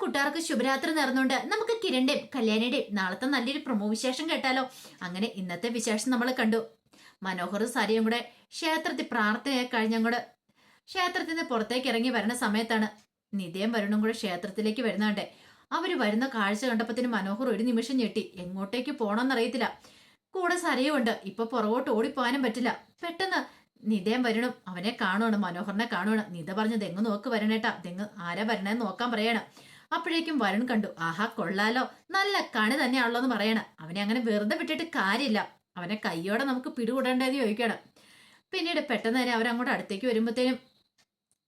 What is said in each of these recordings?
കൂട്ടുകാർക്ക് ശുഭരാത്രി നേർന്നുകൊണ്ട് നമുക്ക് കിരണിന്റെയും കല്യാണിയുടെയും നാളത്തെ നല്ലൊരു പ്രമോ വിശേഷം കേട്ടാലോ? അങ്ങനെ ഇന്നത്തെ വിശേഷം നമ്മൾ കണ്ടു. മനോഹറും സാരിയും കൂടെ ക്ഷേത്രത്തിൽ പ്രാർത്ഥനയായി കഴിഞ്ഞങ്ങോട് ക്ഷേത്രത്തിൽ നിന്ന് പുറത്തേക്ക് ഇറങ്ങി വരുന്ന സമയത്താണ് നിതയും വരുണും കൂടെ ക്ഷേത്രത്തിലേക്ക് വരുന്നുണ്ട് അവർ വരുന്ന കാഴ്ച കണ്ടപ്പത്തിന് മനോഹർ ഒരു നിമിഷം ഞെട്ടി. എങ്ങോട്ടേക്ക് പോകണമെന്നറിയത്തില്ല കൂടെ സരയുമുണ്ട് ഇപ്പൊ പുറകോട്ട് ഓടിപ്പോകാനും പറ്റില്ല. പെട്ടെന്ന് നിതയം വരണം അവനെ കാണുവാണ് മനോഹറിനെ കാണുവാണ്. നിത പറഞ്ഞു തെങ്ങ് നോക്ക് വരണേട്ടാ. തെങ്ങ് ആരാ വരണേന്ന് നോക്കാൻ പറയണം. അപ്പോഴേക്കും വരുൺ കണ്ടു ആഹാ കൊള്ളാലോ. നല്ല കണി തന്നെയാണല്ലോ എന്ന് പറയണം. അവനെ അങ്ങനെ വെറുതെ വിട്ടിട്ട് കാര്യമില്ല. അവനെ കയ്യോടെ നമുക്ക് പിടികൂടേണ്ടത് ചോദിക്കണം. പിന്നീട് പെട്ടെന്ന് തന്നെ അവരങ്ങോട്ട് അടുത്തേക്ക് വരുമ്പോഴത്തേനും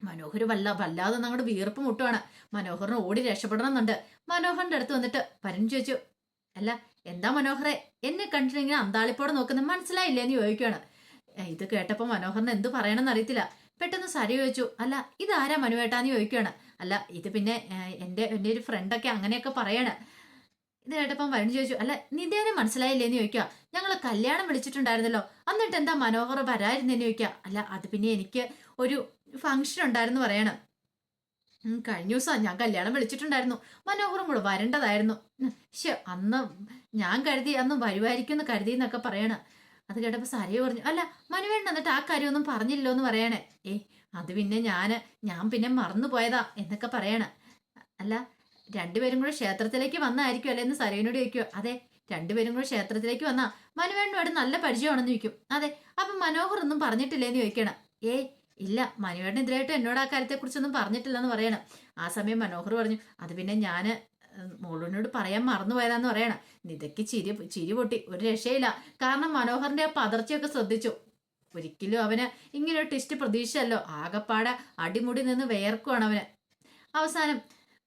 മനോഹർ വല്ല വല്ലാതെ അങ്ങോട്ട് വീർപ്പ് മുട്ടുവാണ്. മനോഹറിന് ഓടി രക്ഷപ്പെടണമെന്നുണ്ട്. മനോഹറിന്റെ അടുത്ത് വന്നിട്ട് വരൻ ചോദിച്ചു അല്ല എന്താ മനോഹറെ? എന്നെ കണ്ടിട്ടിങ്ങനെ അന്താളിപ്പോടെ നോക്കുന്നത് മനസ്സിലായില്ലേ? എന്ന് ചോദിക്കുകയാണ് ഇത് കേട്ടപ്പോൾ മനോഹറിന് എന്ത് പറയണമെന്ന് അറിയത്തില്ല. പെട്ടെന്ന് സരി ചോദിച്ചു അല്ല ഇതാരാ മനുവേട്ടാന്ന് ചോദിക്കുകയാണ് അല്ല ഇത് പിന്നെ എന്റെ എന്റെ ഒരു ഫ്രണ്ടൊക്കെ അങ്ങനെയൊക്കെ പറയാണ്. ഇത് കേട്ടപ്പം വരുൺ ചോദിച്ചു അല്ല നിതേനെ മനസ്സിലായില്ലേന്ന് ചോദിക്കുക ഞങ്ങൾ കല്യാണം വിളിച്ചിട്ടുണ്ടായിരുന്നല്ലോ. എന്നിട്ട് എന്താ മനോഹർ വരായിരുന്നെന്ന് ചോദിക്കുക അല്ല അത് പിന്നെ എനിക്ക് ഒരു ഫംഗ്ഷൻ ഉണ്ടായിരുന്നു പറയണം. കഴിഞ്ഞ ദിവസം ഞാൻ കല്യാണം വിളിച്ചിട്ടുണ്ടായിരുന്നു. മനോഹറും കൂടെ വരേണ്ടതായിരുന്നു. ഉം, അന്ന് ഞാൻ കരുതി അന്ന് വരുമായിരിക്കും എന്ന് കരുതി എന്നൊക്കെ പറയണ. അത് കേട്ടപ്പോ സരയോ പറഞ്ഞു അല്ല മനുവേണ്ട എന്നിട്ട് ആ കാര്യമൊന്നും പറഞ്ഞില്ലോ എന്ന് പറയണേ. ഏ അത് പിന്നെ ഞാൻ ഞാൻ പിന്നെ മറന്നു പോയതാ എന്നൊക്കെ പറയണ. അല്ല രണ്ടുപേരും കൂടെ ക്ഷേത്രത്തിലേക്ക് വന്നായിരിക്കും അല്ലേ എന്ന് സരയനോട് ചോദിക്കുക അതെ രണ്ടുപേരും കൂടെ ക്ഷേത്രത്തിലേക്ക് വന്നാ മനുവേണ്ണോട് നല്ല പരിചയമാണെന്ന് ചോദിക്കും. അതെ അപ്പൊ മനോഹർ ഒന്നും പറഞ്ഞിട്ടില്ലേന്ന് ചോദിക്കണം. ഏ ഇല്ല മനുവേട്ടൻ ഇതിലായിട്ട് എന്നോട് ആ കാര്യത്തെക്കുറിച്ചൊന്നും പറഞ്ഞിട്ടില്ലെന്ന് പറയണം. ആ സമയം മനോഹർ പറഞ്ഞു അത് പിന്നെ ഉം, മോളുവിനോട് പറയാൻ മറന്നുപോയതാന്ന് പറയണം. നിതയ്ക്ക് ചിരി ചിരി പൊട്ടി. ഒരു രക്ഷയില്ല. കാരണം മനോഹറിന്റെ ആ പതർച്ചയൊക്കെ ശ്രദ്ധിച്ചു. ഒരിക്കലും അവന് ഇങ്ങനെ ഒരു ടെസ്റ്റ് പ്രതീക്ഷയല്ലോ. ആകപ്പാടെ അടിമുടി നിന്ന് വേർക്കുവാണ് അവന്. അവസാനം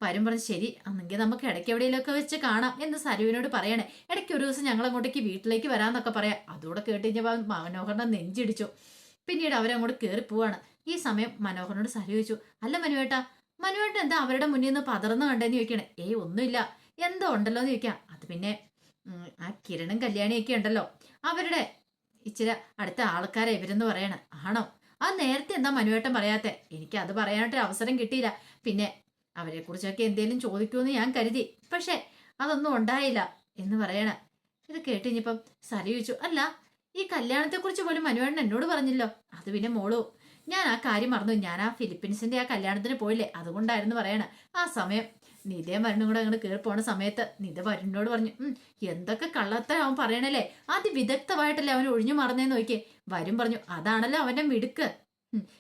വരും പറഞ്ഞ് ശരി അന്നെങ്കിൽ നമുക്ക് ഇടയ്ക്ക് എവിടെയെങ്കിലുമൊക്കെ വെച്ച് കാണാം എന്ന് സരുവിനോട് പറയണേ. ഇടയ്ക്ക് ഒരു ദിവസം ഞങ്ങൾ അങ്ങോട്ടേക്ക് വീട്ടിലേക്ക് വരാന്നൊക്കെ പറയാം. അതുകൂടെ കേട്ട് കഴിഞ്ഞപ്പോൾ മനോഹറിനെ നെഞ്ചിടിച്ചു. പിന്നീട് അവരങ്ങോട്ട് കയറി പോവാണ്. ഈ സമയം മനോഹറിനോട് സരു ചോദിച്ചു അല്ല മനുവേട്ടാ മനുവേട്ടൻ എന്താ അവരുടെ മുന്നിൽ നിന്ന് പതർന്നു കണ്ടെന്ന് ചോദിക്കണേ ഏയ് ഒന്നുമില്ല. എന്തോ ഉണ്ടല്ലോ എന്ന് ചോദിക്കാം അത് പിന്നെ ആ കിരണും കല്യാണിയൊക്കെ ഉണ്ടല്ലോ. അവരുടെ ഇച്ചിരി അടുത്ത ആൾക്കാരെ ഇവരെന്ന് പറയണ ആണോ? ആ നേരത്തെ എന്താ മനുവേട്ടൻ പറയാത്തെ? എനിക്ക് അത് പറയാനായിട്ടൊരു അവസരം കിട്ടിയില്ല. പിന്നെ അവരെ കുറിച്ചൊക്കെ എന്തേലും ചോദിക്കുമെന്ന് ഞാൻ കരുതി. പക്ഷെ അതൊന്നും ഉണ്ടായില്ല എന്ന് പറയണ. ഇത് കേട്ട് ഇനിയിപ്പം സരി ചോദിച്ചു. അല്ല ഈ കല്യാണത്തെക്കുറിച്ച് പോലും മനുവേട്ടൻ എന്നോട് പറഞ്ഞില്ലോ. അത് പിന്നെ മോളു ഞാൻ ആ കാര്യം മറന്നു. ഞാൻ ആ ഫിലിപ്പീൻസിന്റെ ആ കല്യാണത്തിന് പോയില്ലേ? അതുകൊണ്ടായിരുന്നു പറയണേ. ആ സമയം. നിതയും വരുണും കൂടെ അങ്ങോട്ട് കയറി പോണ സമയത്ത് നിത വരുണിനോട് പറഞ്ഞു എന്തൊക്കെ കള്ളത്തരം അവൻ പറയണല്ലേ? അതിവിദഗ്ധമായിട്ടല്ലേ അവൻ ഒഴിഞ്ഞു മറന്നേന്ന് നോക്കിയേ. വരും പറഞ്ഞു അതാണല്ലോ അവന്റെ മിടുക്ക്.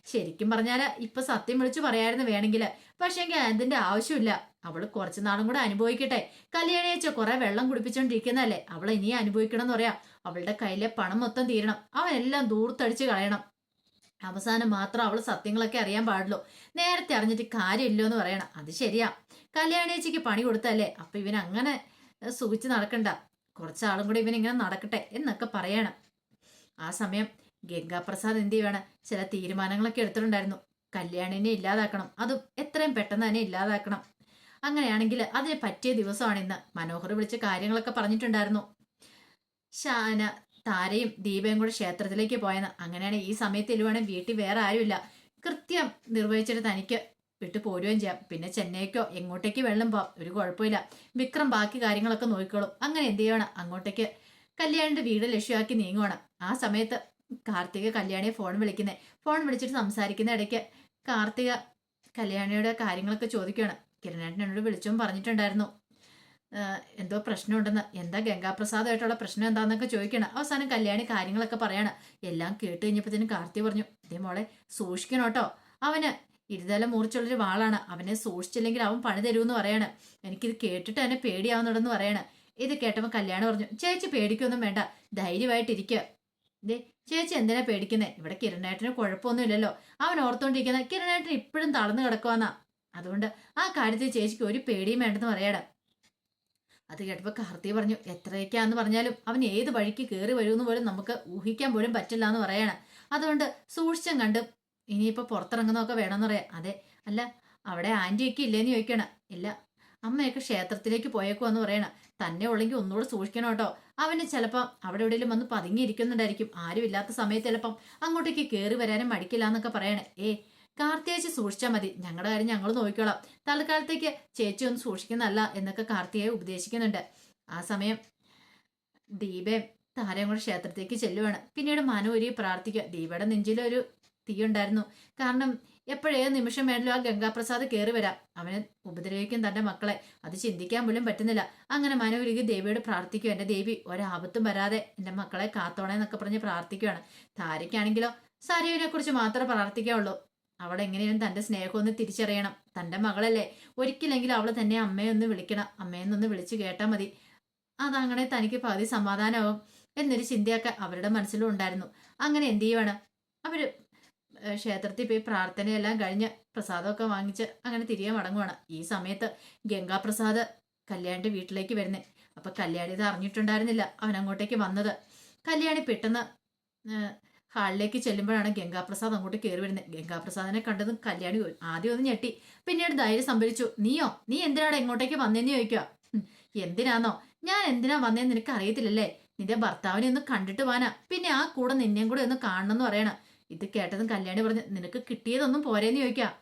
ശരിക്കും പറഞ്ഞാൽ ഇപ്പൊ സത്യം വിളിച്ചു പറയായിരുന്നു വേണമെങ്കിൽ പക്ഷേങ്കിൽ അതിന്റെ ആവശ്യമില്ല. അവൾ കുറച്ചു നാളും കൂടെ അനുഭവിക്കട്ടെ. കല്യാണിയച്ച കുറെ വെള്ളം കുടിപ്പിച്ചോണ്ടിരിക്കുന്നതല്ലേ? അവൾ ഇനിയും അനുഭവിക്കണം എന്ന് പറയാം. അവളുടെ കയ്യിലെ പണം മൊത്തം തീരണം. അവനെല്ലാം ദൂർത്തടിച്ച് കളയണം. അവസാനം മാത്രം അവൾ സത്യങ്ങളൊക്കെ അറിയാൻ പാടുള്ളൂ. നേരത്തെ അറിഞ്ഞിട്ട് കാര്യമില്ലോ എന്ന് പറയണം. അത് ശരിയാ. കല്യാണേച്ചിക്ക് പണി കൊടുത്തല്ലേ അപ്പൊ ഇവൻ അങ്ങനെ ഏഹ്, സുഖിച്ച് നടക്കണ്ട. കുറച്ചാളും കൂടി ഇവൻ ഇങ്ങനെ നടക്കട്ടെ എന്നൊക്കെ പറയണം. ആ സമയം ഗംഗാപ്രസാദ് എന്ത് ചെയ്യുവാണ്? ചില തീരുമാനങ്ങളൊക്കെ എടുത്തിട്ടുണ്ടായിരുന്നു. കല്യാണിനെ ഇല്ലാതാക്കണം. അതും എത്രയും പെട്ടെന്ന് തന്നെ ഇല്ലാതാക്കണം. അങ്ങനെയാണെങ്കിൽ അതിന് പറ്റിയ ദിവസമാണ് ഇന്ന്. മനോഹർ വിളിച്ച് കാര്യങ്ങളൊക്കെ പറഞ്ഞിട്ടുണ്ടായിരുന്നു. ഷാന താരയും ദീപയും കൂടെ ക്ഷേത്രത്തിലേക്ക് പോയെന്ന്. അങ്ങനെയാണ് ഈ സമയത്ത് ഇല്ലുവാണെങ്കിൽ വീട്ടിൽ വേറെ ആരുമില്ല. കൃത്യം നിർവഹിച്ചിട്ട് തനിക്ക് വിട്ടു പോരുകയും ചെയ്യാം. പിന്നെ ചെന്നൈക്കോ എങ്ങോട്ടേക്ക് വെള്ളം പോവാം. ഒരു കുഴപ്പമില്ല. വിക്രം ബാക്കി കാര്യങ്ങളൊക്കെ നോക്കിക്കോളും. അങ്ങനെ എന്ത് ചെയ്യണം? അങ്ങോട്ടേക്ക് കല്യാണിന്റെ വീട് ലക്ഷ്യമാക്കി നീങ്ങുവാണ്. ആ സമയത്ത് കാർത്തിക കല്യാണിയെ ഫോൺ വിളിക്കുന്നേ. ഫോൺ വിളിച്ചിട്ട് സംസാരിക്കുന്ന ഇടയ്ക്ക് കാർത്തിക കല്യാണിയുടെ കാര്യങ്ങളൊക്കെ ചോദിക്കുകയാണ്. കിരണേട്ടൻ എന്നോട് വിളിച്ചും പറഞ്ഞിട്ടുണ്ടായിരുന്നു. എന്തോ പ്രശ്നമുണ്ടെന്ന്. എന്താ ഗംഗാപ്രസാദമായിട്ടുള്ള പ്രശ്നം എന്താണെന്നൊക്കെ ചോദിക്കണം. അവസാനം കല്യാണി കാര്യങ്ങളൊക്കെ പറയാണ്. എല്ലാം കേട്ട് കഴിഞ്ഞപ്പോഴത്തേനും കാർത്തി പറഞ്ഞു ഇതേ മോളെ സൂക്ഷിക്കണം കേട്ടോ അവന് ഇരുതല മൂർച്ചുള്ളൊരു വാളാണ്. അവനെ സൂക്ഷിച്ചില്ലെങ്കിൽ അവൻ പണി തരുമെന്ന് പറയാണ്. എനിക്കിത് കേട്ടിട്ട് തന്നെ പേടിയാവുന്നുണ്ടെന്ന് പറയാണ്. ഇത് കേട്ടപ്പോൾ കല്യാണം പറഞ്ഞു ചേച്ചി പേടിക്കൊന്നും വേണ്ട. ധൈര്യമായിട്ടിരിക്കുക ദേ ചേച്ചി എന്തിനാ പേടിക്കുന്നത് ഇവിടെ കിരണേട്ടന് കുഴപ്പമൊന്നുമില്ലല്ലോ. അവൻ ഓർത്തോണ്ടിരിക്കുന്ന കിരണേട്ടൻ ഇപ്പോഴും തളർന്നു കിടക്കുവാന്നാ. അതുകൊണ്ട് ആ കാര്യത്തിൽ ചേച്ചിക്ക് ഒരു പേടിയും വേണ്ടെന്ന് പറയണം. അത് കേട്ടപ്പോൾ കാർത്തി പറഞ്ഞു എത്രയൊക്കെയാന്ന് പറഞ്ഞാലും അവൻ ഏത് വഴിക്ക് കയറി വരുമെന്ന് പോലും നമുക്ക് ഊഹിക്കാൻ പോലും പറ്റില്ല എന്ന് പറയണം. അതുകൊണ്ട് സൂക്ഷിച്ചും കണ്ട് ഇനിയിപ്പോൾ പുറത്തിറങ്ങുന്നതൊക്കെ വേണമെന്ന് പറയാം. അതെ അല്ല അവിടെ ആന്റിയൊക്കെ ഇല്ലേന്ന് ചോദിക്കണം. ഇല്ല അമ്മയൊക്കെ ക്ഷേത്രത്തിലേക്ക് പോയേക്കോ എന്ന് പറയണം. തന്നെ ഉള്ളെങ്കിൽ ഒന്നുകൂടെ സൂക്ഷിക്കണം കേട്ടോ. അവന് ചിലപ്പം അവിടെ എവിടെയെങ്കിലും വന്ന് പതുങ്ങിയിരിക്കുന്നുണ്ടായിരിക്കും. ആരുമില്ലാത്ത സമയത്ത് ചിലപ്പം അങ്ങോട്ടേക്ക് കയറി വരാനും മടിക്കില്ല എന്നൊക്കെ പറയണേ. ഏ കാർത്തിയേച്ചി സൂക്ഷിച്ചാൽ മതി. ഞങ്ങളുടെ കാര്യം ഞങ്ങൾ നോക്കിക്കോളാം. തൽക്കാലത്തേക്ക് ചേച്ചി ഒന്നും സൂക്ഷിക്കുന്നതല്ല എന്നൊക്കെ കാർത്തിയെ ഉപദേശിക്കുന്നുണ്ട്. ആ സമയം ദീപയും താരയും കൂടെ ക്ഷേത്രത്തേക്ക് ചെല്ലുവാണ്. പിന്നീട് മനു ഒരു പ്രാർത്ഥിക്കുക. ദീപയുടെ നെഞ്ചിലൊരു തീ ഉണ്ടായിരുന്നു. കാരണം എപ്പോഴേ നിമിഷം വേണമല്ലോ ആ ഗംഗാപ്രസാദ് കയറി വരാം. അവനെ ഉപദ്രവിക്കും തന്റെ മക്കളെ. അത് ചിന്തിക്കാൻ പോലും പറ്റുന്നില്ല. അങ്ങനെ മനോരുകി ദേവിയോട് പ്രാർത്ഥിക്കും എന്റെ ദേവി ഒരാപത്തും വരാതെ എന്റെ മക്കളെ കാത്തോണേ എന്നൊക്കെ പറഞ്ഞ് പ്രാർത്ഥിക്കുകയാണ് താരയ്ക്കാണെങ്കിലോ സാരിയെ കുറിച്ച് മാത്രമേ പ്രാർത്ഥിക്കാവുള്ളൂ. അവൾ എങ്ങനെയും തന്റെ സ്നേഹം ഒന്ന് തിരിച്ചറിയണം? തന്റെ മകളല്ലേ? ഒരിക്കലെങ്കിലും അവൾ തന്നെ അമ്മയൊന്ന് വിളിക്കണം. അമ്മയെന്നൊന്ന് വിളിച്ചു കേട്ടാൽ മതി. അതങ്ങനെ തനിക്ക് പകുതി സമാധാനമാവും എന്നൊരു ചിന്തയൊക്കെ അവരുടെ മനസ്സിലും ഉണ്ടായിരുന്നു. അങ്ങനെ എന്ത് ചെയ്യുവാണ്? അവർ ക്ഷേത്രത്തിൽ പോയി പ്രാർത്ഥനയെല്ലാം കഴിഞ്ഞ് പ്രസാദമൊക്കെ വാങ്ങിച്ച് അങ്ങനെ തിരികെ മടങ്ങുവാണ്. ഈ സമയത്ത് ഗംഗാപ്രസാദ് കല്യാണിന്റെ വീട്ടിലേക്ക് വരുന്നേ. അപ്പൊ കല്യാണി ഇത് അറിഞ്ഞിട്ടുണ്ടായിരുന്നില്ല. അവൻ അങ്ങോട്ടേക്ക് വന്നത്. കല്യാണി പെട്ടെന്ന് ഹാളിലേക്ക് ചെല്ലുമ്പോഴാണ് ഗംഗാപ്രസാദ് അങ്ങോട്ട് കയറി വരുന്നത്. ഗംഗാപ്രസാദിനെ കണ്ടതും കല്യാണി ആദ്യം ഒന്ന് ഞെട്ടി. പിന്നീട് ധൈര്യം സംഭരിച്ചു. നീയോ? നീ എന്തിനാണ് എങ്ങോട്ടേക്ക് വന്നേന്ന് ചോദിക്കുക? എന്തിനാന്നോ? ഞാൻ എന്തിനാ വന്നേന്ന് നിനക്ക് അറിയത്തില്ലല്ലേ? നിന്റെ ഭർത്താവിനെ ഒന്ന് കണ്ടിട്ട് പോവാനാ പിന്നെ ആ കൂടെ നിന്നെയും കൂടെ ഒന്ന് കാണണം എന്ന് പറയണ. ഇത് കേട്ടതും കല്യാണി പറഞ്ഞു നിനക്ക് കിട്ടിയതൊന്നും പോരേന്ന് ചോദിക്കാം.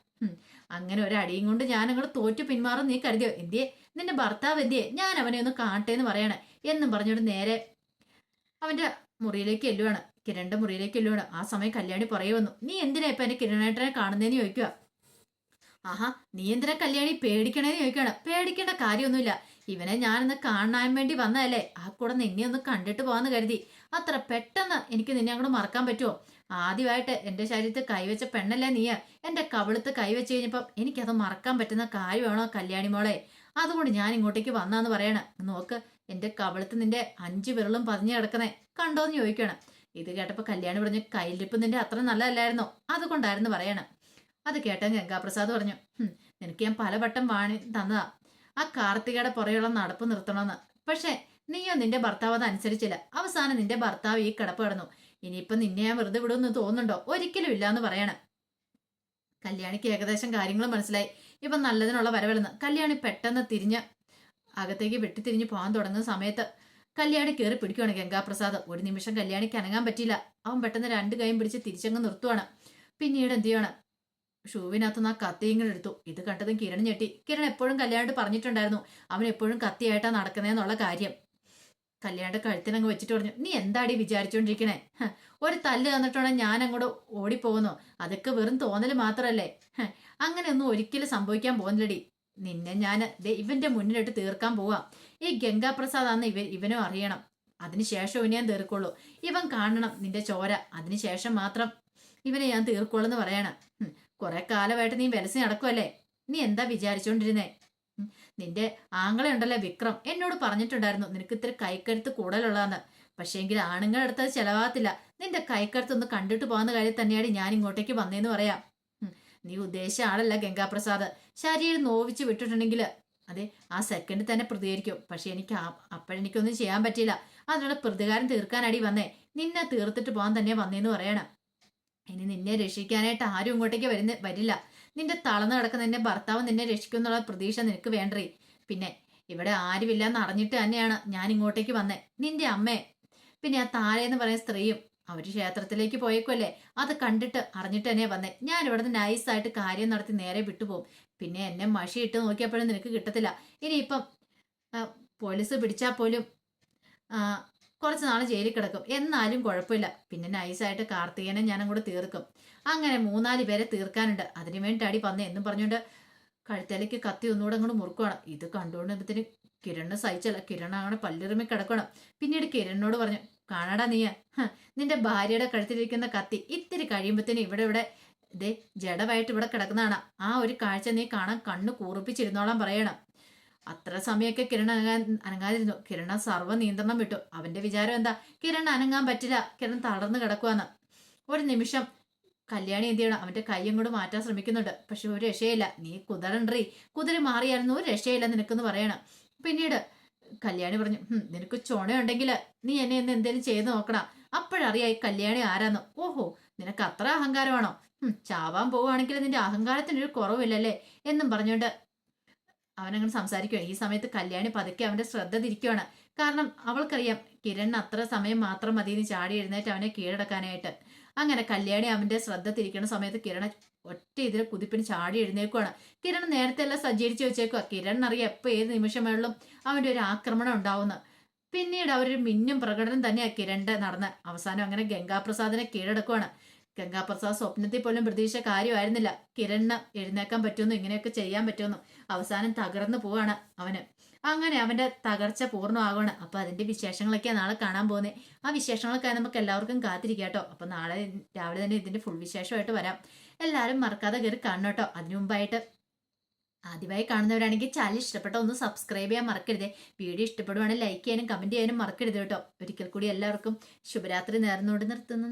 അങ്ങനെ ഒരടിയും കൊണ്ട് ഞാൻ അങ്ങോട്ട് തോറ്റു പിന്മാറും നീ കരുതിയോ? എന്തിയെ? നിന്റെ ഭർത്താവ് എന്തിയെ? ഞാൻ അവനെ ഒന്ന് കാണട്ടെ എന്ന് പറയണേ. എന്നും പറഞ്ഞോണ്ട് നേരെ അവന്റെ മുറിയിലേക്ക് എല്ലുവാണ് കിരണിന്റെ മുറിയിലേക്ക് എല്ലുവാണ്. ആ സമയം കല്യാണി പറയു വന്നു. നീ എന്തിനാ ഇപ്പൊ എന്നെ കിരണേട്ടനെ കാണുന്നതെന്ന് ചോദിക്കുക ആഹാ നീ എന്തിനാ കല്യാണി പേടിക്കണേന്ന് ചോദിക്കണം പേടിക്കേണ്ട കാര്യമൊന്നുമില്ല. ഇവനെ ഞാനൊന്ന് കാണാൻ വേണ്ടി വന്നതല്ലേ. ആ കൂടെ നിന്നെ ഒന്ന് കണ്ടിട്ട് പോവാന്ന് കരുതി. അത്ര പെട്ടെന്ന് എനിക്ക് നിന്നെ അങ്ങോട്ട് മറക്കാൻ പറ്റുമോ ആദ്യമായിട്ട് എന്റെ ശരീരത്തിൽ കൈവച്ച പെണ്ണല്ല നീയ. എന്റെ കവിളത്ത് കൈവച്ച് കഴിഞ്ഞപ്പം എനിക്കത് മറക്കാൻ പറ്റുന്ന കാര്യമാണോ കല്യാണി മോളെ? അതുകൊണ്ട് ഞാൻ ഇങ്ങോട്ടേക്ക് വന്നാന്ന് പറയണ. നോക്ക് എന്റെ കവിളത്ത് നിന്റെ അഞ്ചു വിരളും പതിഞ്ഞു കിടക്കണേ കണ്ടോന്ന് ചോദിക്കണം ഇത് കേട്ടപ്പോ കല്യാണി പറഞ്ഞു കയ്യിലിപ്പ് നിന്റെ അത്ര നല്ലതല്ലായിരുന്നോ? അതുകൊണ്ടായിരുന്നു പറയണം. അത് കേട്ട ഗംഗാപ്രസാദ് പറഞ്ഞു "ഹും, നിനക്ക് ഞാൻ പലവട്ടം വാണി തന്നതാ. ആ കാർത്തികയുടെ പുറയുള്ള നടപ്പ് നിർത്തണമെന്ന് പക്ഷെ നീയോ നിന്റെ ഭർത്താവ് അത് അനുസരിച്ചില്ല. അവസാനം നിന്റെ ഭർത്താവ് ഈ കിടപ്പ് കിടന്നു. ഇനിയിപ്പൊ നിന്നെ ഞാൻ വെറുതെ വിടുമെന്ന് തോന്നുന്നുണ്ടോ? ഒരിക്കലും ഇല്ല എന്ന് പറയണം. കല്യാണിക്ക് ഏകദേശം കാര്യങ്ങൾ മനസ്സിലായി. ഇപ്പൊ നല്ലതിനുള്ള വരവെളുന്ന്. കല്യാണി പെട്ടെന്ന് തിരിഞ്ഞ് അകത്തേക്ക് വെട്ടിത്തിരിഞ്ഞ് പോകാൻ തുടങ്ങുന്ന സമയത്ത് കല്യാണി കയറി പിടിക്കുവാണ് ഗംഗാപ്രസാദ്. ഒരു നിമിഷം കല്യാണിക്ക് അനങ്ങാൻ പറ്റിയില്ല. അവൻ പെട്ടെന്ന് രണ്ട് കൈയും പിടിച്ച് തിരിച്ചങ്ങ് നിർത്തുവാണ്. പിന്നീട് എന്ത് ചെയ്യണം? ഷൂവിനകത്തുനിന്ന് ആ കത്തിയെങ്കിലും എടുത്തു. ഇത് കണ്ടതും കിരൺ ഞെട്ടി. കിരൺ എപ്പോഴും കല്യാണിട്ട് പറഞ്ഞിട്ടുണ്ടായിരുന്നു. അവൻ എപ്പോഴും കത്തിയായിട്ടാ നടക്കുന്നതെന്നുള്ള കാര്യം. കല്യാണിന്റെ കഴുത്തിനങ്ങ് വെച്ചിട്ട് പറഞ്ഞു നീ എന്താടി വിചാരിച്ചോണ്ടിരിക്കണേ? ഒരു തല്ല് തന്നിട്ടാണ് ഞാൻ അങ്ങോട്ട് ഓടിപ്പോകുന്നു. അതൊക്കെ വെറും തോന്നൽ മാത്രല്ലേ? ഹ, അങ്ങനെയൊന്നും ഒരിക്കലും സംഭവിക്കാൻ പോകുന്നില്ലടി. നിന്നെ ഞാൻ ഇവന്റെ മുന്നിലിട്ട് തീർക്കാൻ പോവാം. ഈ ഗംഗാപ്രസാദ് ആന്ന് ഇവ ഇവനും അറിയണം. അതിനുശേഷം ഞാൻ തീർക്കുള്ളൂ. ഇവൻ കാണണം നിന്റെ ചോര. അതിനുശേഷം മാത്രം ഇവനെ ഞാൻ തീർക്കുള്ളൂ പറയണം. ഹും, കുറെ കാലമായിട്ട് നീ വിലസി നടക്കുമല്ലേ നീ എന്താ വിചാരിച്ചോണ്ടിരുന്നേ? നിന്റെ ആങ്ങളെ ഉണ്ടല്ലോ വിക്രം. എന്നോട് പറഞ്ഞിട്ടുണ്ടായിരുന്നു നിനക്ക് ഇത്തിരി കൈക്കരുത്ത് കൂടുതലുള്ളതെന്ന്. പക്ഷേങ്കിൽ ആണുങ്ങളെടുത്തത് ചെലവാകത്തില്ല. നിന്റെ കൈക്കരുത്ത് ഒന്ന് കണ്ടിട്ട് പോകുന്ന കാര്യം തന്നെയാണ് ഞാൻ ഇങ്ങോട്ടേക്ക് വന്നേന്ന് പറയാം. നീ ഉദ്ദേശിച്ച ആളല്ല ഗംഗാപ്രസാദ്. ശരീരം നോവിച്ച് വിട്ടിട്ടുണ്ടെങ്കിൽ അതെ ആ സെക്കൻഡ് തന്നെ പ്രതികരിക്കും. പക്ഷെ എനിക്ക് അപ്പോഴെനിക്കൊന്നും ചെയ്യാൻ പറ്റില്ല അതിനുള്ള പ്രതികാരം തീർക്കാനടി വന്നേ. നിന്നെ തീർത്തിട്ട് പോകാൻ തന്നെ വന്നേന്ന് പറയണം. ഇനി നിന്നെ രക്ഷിക്കാനായിട്ട് ആരും ഇങ്ങോട്ടേക്ക് വരുന്ന വരില്ല. നിന്റെ തളർന്നു കിടക്കുന്ന നിന്റെ ഭർത്താവ് നിന്നെ രക്ഷിക്കും എന്നുള്ള പ്രതീക്ഷ നിനക്ക് വേണ്ടേ പിന്നെ ഇവിടെ ആരുമില്ല എന്ന് അറിഞ്ഞിട്ട് തന്നെയാണ് ഞാൻ ഇങ്ങോട്ടേക്ക് വന്നേ. നിന്റെ അമ്മേ. പിന്നെ ആ താരയെന്ന് പറയുന്ന സ്ത്രീയും അവർ ക്ഷേത്രത്തിലേക്ക് പോയേക്കുമല്ലേ അത് കണ്ടിട്ട് അറിഞ്ഞിട്ട് തന്നെ വന്നേ. ഞാൻ ഇവിടുന്ന് നൈസായിട്ട് കാര്യം നടത്തി നേരെ വിട്ടുപോകും പിന്നെ എന്നെ മഷി ഇട്ട് നോക്കിയപ്പോഴും നിനക്ക് കിട്ടത്തില്ല. ഇനിയിപ്പം പോലീസ് പിടിച്ചാൽ പോലും കുറച്ച് നാൾ ജയിലിൽ കിടക്കും. എന്നാലും കുഴപ്പമില്ല. പിന്നെ നൈസായിട്ട് കാർത്തികനെ ഞാനും കൂടെ തീർക്കും. അങ്ങനെ മൂന്നാൽ പേരെ തീർക്കാനുണ്ട്. അതിനു വേണ്ടി അടി വന്നേ എന്നും പറഞ്ഞുകൊണ്ട് കഴുത്തലേക്ക് കത്തി ഒന്നുകൂടെ അങ്ങോട്ട് മുറുക്കുവാണ്. ഇത് കണ്ടുകൊണ്ടിരുന്നതിന് കിരണ് സഹിച്ചല്ല. കിരൺ അങ്ങനെ പല്ലിറുമി കിടക്കണം. പിന്നീട് കിരണിനോട് പറഞ്ഞു കാണാടാ നീയ. നിന്റെ ഭാര്യയുടെ കഴുത്തിലിരിക്കുന്ന കത്തി ഇത്തിരി കഴിയുമ്പത്തേനും ഇവിടെ ഇവിടെ ദേ ജഡമായിട്ട് ഇവിടെ കിടക്കുന്നതാണ്. ആ ഒരു കാഴ്ച നീ കാണാൻ കണ്ണു കൂറിപ്പിച്ചിരുന്നോളാം പറയണം. അത്ര സമയമൊക്കെ കിരൺ അനങ്ങാൻ അനങ്ങാതിരുന്നു. കിരണ സർവ നിയന്ത്രണം വിട്ടു. അവന്റെ വിചാരം എന്താ? കിരൺ അനങ്ങാൻ പറ്റില്ല. കിരൺ തളർന്നു കിടക്കുവാന്ന്. ഒരു നിമിഷം കല്യാണി എന്ത് ചെയ്യണം? അവന്റെ കൈ അങ്ങോട്ട് മാറ്റാൻ ശ്രമിക്കുന്നുണ്ട്. പക്ഷെ ഒരു രക്ഷയില്ല. നീ കുതിരണ്ടറി കുതിര മാറിയായിരുന്നു. ഒരു രക്ഷയില്ല നിനക്കെന്ന് പറയണം. പിന്നീട് കല്യാണി പറഞ്ഞു നിനക്ക് ചുണയുണ്ടെങ്കിൽ നീ എന്നെ ഒന്ന് എന്തേലും ചെയ്ത് നോക്കണം. അപ്പോഴറിയായി കല്യാണി ആരാന്ന്. ഓഹോ നിനക്ക് അത്ര അഹങ്കാരമാണോ? ചാവാൻ പോവുകയാണെങ്കിൽ നിന്റെ അഹങ്കാരത്തിനൊരു കുറവില്ലല്ലേ? എന്നും പറഞ്ഞുകൊണ്ട് അവനങ്ങനെ സംസാരിക്കുക ഈ സമയത്ത് കല്യാണി പതുക്കെ അവന്റെ ശ്രദ്ധ തിരിക്കുകയാണ്. കാരണം അവൾക്കറിയാം കിരൺ അത്ര സമയം മാത്രം മതി ചാടി എഴുന്നേറ്റ് അവനെ കീഴടക്കാനായിട്ട്. അങ്ങനെ കല്യാണി അവന്റെ ശ്രദ്ധ തിരിക്കുന്ന സമയത്ത് കിരണ ഒറ്റ ഇതിൽ കുതിപ്പിന് ചാടി എഴുന്നേക്കുവാണ്. കിരൺ നേരത്തെ എല്ലാം സജ്ജീകരിച്ച് വെച്ചേക്കുക കിരൺ അറിയാം എപ്പോൾ ഏത് നിമിഷമേളും അവന്റെ ഒരു ആക്രമണം ഉണ്ടാവുന്നു. പിന്നീട് അവരൊരു മിന്നും പ്രകടനം തന്നെയാണ് കിരണിന്റെ നടന്ന്. അവസാനം അങ്ങനെ ഗംഗാപ്രസാദിനെ കീഴടക്കുവാണ്. ഗംഗാപ്രസാദ് സ്വപ്നത്തിൽ പോലും പ്രതീക്ഷ കാര്യമായിരുന്നില്ല. കിരണ് എഴുന്നേക്കാൻ പറ്റുമെന്നും ഇങ്ങനെയൊക്കെ ചെയ്യാൻ പറ്റുമെന്നും. അവസാനം തകർന്നു പോവാണ് അവന്. അങ്ങനെ അവന്റെ തകർച്ച പൂർണമാകണം അപ്പൊ അതിന്റെ വിശേഷങ്ങളൊക്കെയാണ് നാളെ കാണാൻ പോകുന്നത് ആ വിശേഷങ്ങളൊക്കെ നമുക്ക് എല്ലാവർക്കും കാത്തിരിക്കാട്ടോ അപ്പൊ നാളെ രാവിലെ തന്നെ ഇതിന്റെ ഫുൾ വിശേഷമായിട്ട് വരാം. എല്ലാവരും മറക്കാതെ കയറി കാണണം കേട്ടോ. അതിനു മുമ്പായിട്ട് ആദ്യമായി കാണുന്നവരാണെങ്കിൽ ചാനൽ ഇഷ്ടപ്പെട്ടോ ഒന്ന് സബ്സ്ക്രൈബ് ചെയ്യാൻ മറക്കരുത്. വീഡിയോ ഇഷ്ടപ്പെടുവാണെങ്കിൽ ലൈക്ക് ചെയ്യാനും കമന്റ് ചെയ്യാനും മറക്കരുത് കേട്ടോ. ഒരിക്കൽ കൂടി എല്ലാവർക്കും ശുഭരാത്രി നേർന്നുകൊണ്ട് നിർത്തുന്നു.